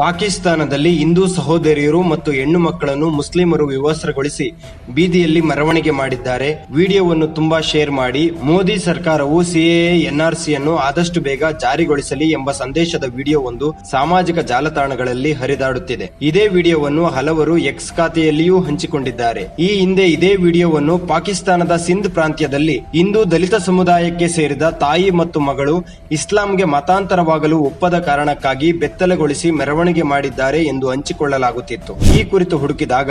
ಪಾಕಿಸ್ತಾನದಲ್ಲಿ ಹಿಂದೂ ಸಹೋದರಿಯರು ಮತ್ತು ಹೆಣ್ಣು ಮಕ್ಕಳನ್ನು ಮುಸ್ಲಿಮರು ವಿವಸ್ತ್ರಗೊಳಿಸಿ ಬೀದಿಯಲ್ಲಿ ಮೆರವಣಿಗೆ ಮಾಡಿದ್ದಾರೆ. ವಿಡಿಯೋವನ್ನು ತುಂಬಾ ಶೇರ್ ಮಾಡಿ. ಮೋದಿ ಸರ್ಕಾರವು ಸಿಎಎ ಎನ್ಆರ್ಸಿ ಅನ್ನು ಆದಷ್ಟು ಬೇಗ ಜಾರಿಗೊಳಿಸಲಿ ಎಂಬ ಸಂದೇಶದ ವಿಡಿಯೋವೊಂದು ಸಾಮಾಜಿಕ ಜಾಲತಾಣಗಳಲ್ಲಿ ಹರಿದಾಡುತ್ತಿದೆ. ಇದೇ ವಿಡಿಯೋವನ್ನು ಹಲವರು ಎಕ್ಸ್ ಖಾತೆಯಲ್ಲಿಯೂ ಹಂಚಿಕೊಂಡಿದ್ದಾರೆ. ಈ ಹಿಂದೆ ಇದೇ ವಿಡಿಯೋವನ್ನು ಪಾಕಿಸ್ತಾನದ ಸಿಂಧ್ ಪ್ರಾಂತ್ಯದಲ್ಲಿ ಹಿಂದೂ ದಲಿತ ಸಮುದಾಯಕ್ಕೆ ಸೇರಿದ ತಾಯಿ ಮತ್ತು ಮಗಳು ಇಸ್ಲಾಂಗೆ ಮತಾಂತರವಾಗಲು ಒಪ್ಪದ ಕಾರಣಕ್ಕಾಗಿ ಬೆತ್ತಲೆಗೊಳಿಸಿ ಮೆರವಣಿಗೆ ಮಾಡಿದ್ದಾರೆ ಎಂದು ಹಂಚಿಕೊಳ್ಳಲಾಗುತ್ತಿತ್ತು. ಈ ಕುರಿತು ಹುಡುಕಿದಾಗ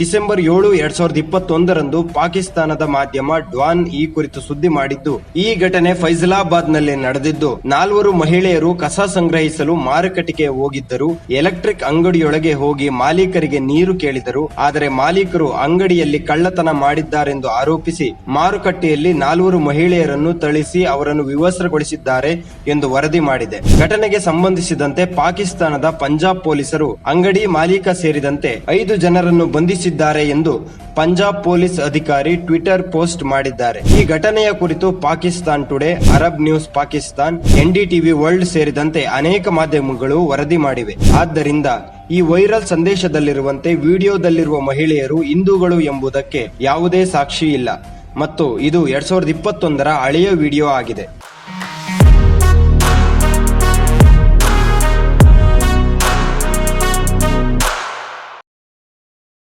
ಡಿಸೆಂಬರ್ ಏಳು, ಎರಡ್ ಸಾವಿರದ ಇಪ್ಪತ್ತೊಂದರಂದು ಪಾಕಿಸ್ತಾನದ ಮಾಧ್ಯಮ ಡ್ವಾನ್ ಈ ಕುರಿತು ಸುದ್ದಿ ಮಾಡಿದ್ದು, ಈ ಘಟನೆ ಫೈಜಲಾಬಾದ್ನಲ್ಲಿ ನಡೆದಿದ್ದು, ನಾಲ್ವರು ಮಹಿಳೆಯರು ಕಸ ಸಂಗ್ರಹಿಸಲು ಮಾರುಕಟ್ಟೆಗೆ ಹೋಗಿದ್ದರು. ಎಲೆಕ್ಟ್ರಿಕ್ ಅಂಗಡಿಯೊಳಗೆ ಹೋಗಿ ಮಾಲೀಕರಿಗೆ ನೀರು ಕೇಳಿದರು. ಆದರೆ ಮಾಲೀಕರು ಅಂಗಡಿಯಲ್ಲಿ ಕಳ್ಳತನ ಮಾಡಿದ್ದಾರೆಂದು ಆರೋಪಿಸಿ ಮಾರುಕಟ್ಟೆಯಲ್ಲಿ ನಾಲ್ವರು ಮಹಿಳೆಯರನ್ನು ಥಳಿಸಿ ಅವರನ್ನು ವಿವಸ್ತ್ರಗೊಳಿಸಿದ್ದಾರೆ ಎಂದು ವರದಿ ಮಾಡಿದೆ. ಘಟನೆಗೆ ಸಂಬಂಧಿಸಿದಂತೆ ಪಾಕಿಸ್ತಾನದ ಪಂಜಾಬ್ ಪೊಲೀಸರು ಅಂಗಡಿ ಮಾಲೀಕ ಸೇರಿದಂತೆ ಐದು ಜನರನ್ನು ಬಂಧಿಸಿದ್ದಾರೆ ಎಂದು ಪಂಜಾಬ್ ಪೊಲೀಸ್ ಅಧಿಕಾರಿ ಟ್ವಿಟರ್ ಪೋಸ್ಟ್ ಮಾಡಿದ್ದಾರೆ. ಈ ಘಟನೆಯ ಕುರಿತು Pakistan today, Arab news Pakistan, NDTV world ಸೇರಿದಂತೆ ಅನೇಕ ಮಾಧ್ಯಮಗಳು ವರದಿ ಮಾಡಿವೆ. ಆದ್ದರಿಂದ ಈ ವೈರಲ್ ಸಂದೇಶದಲ್ಲಿರುವಂತೆ ವಿಡಿಯೋದಲ್ಲಿರುವ ಮಹಿಳೆಯರು ಹಿಂದೂಗಳು ಎಂಬುದಕ್ಕೆ ಯಾವುದೇ ಸಾಕ್ಷಿ ಇಲ್ಲ. ಮತ್ತು ಇದು ಎರಡ್ ಸಾವಿರದ ಇಪ್ಪತ್ತೊಂದರ ಹಳೆಯ ವಿಡಿಯೋ ಆಗಿದೆ.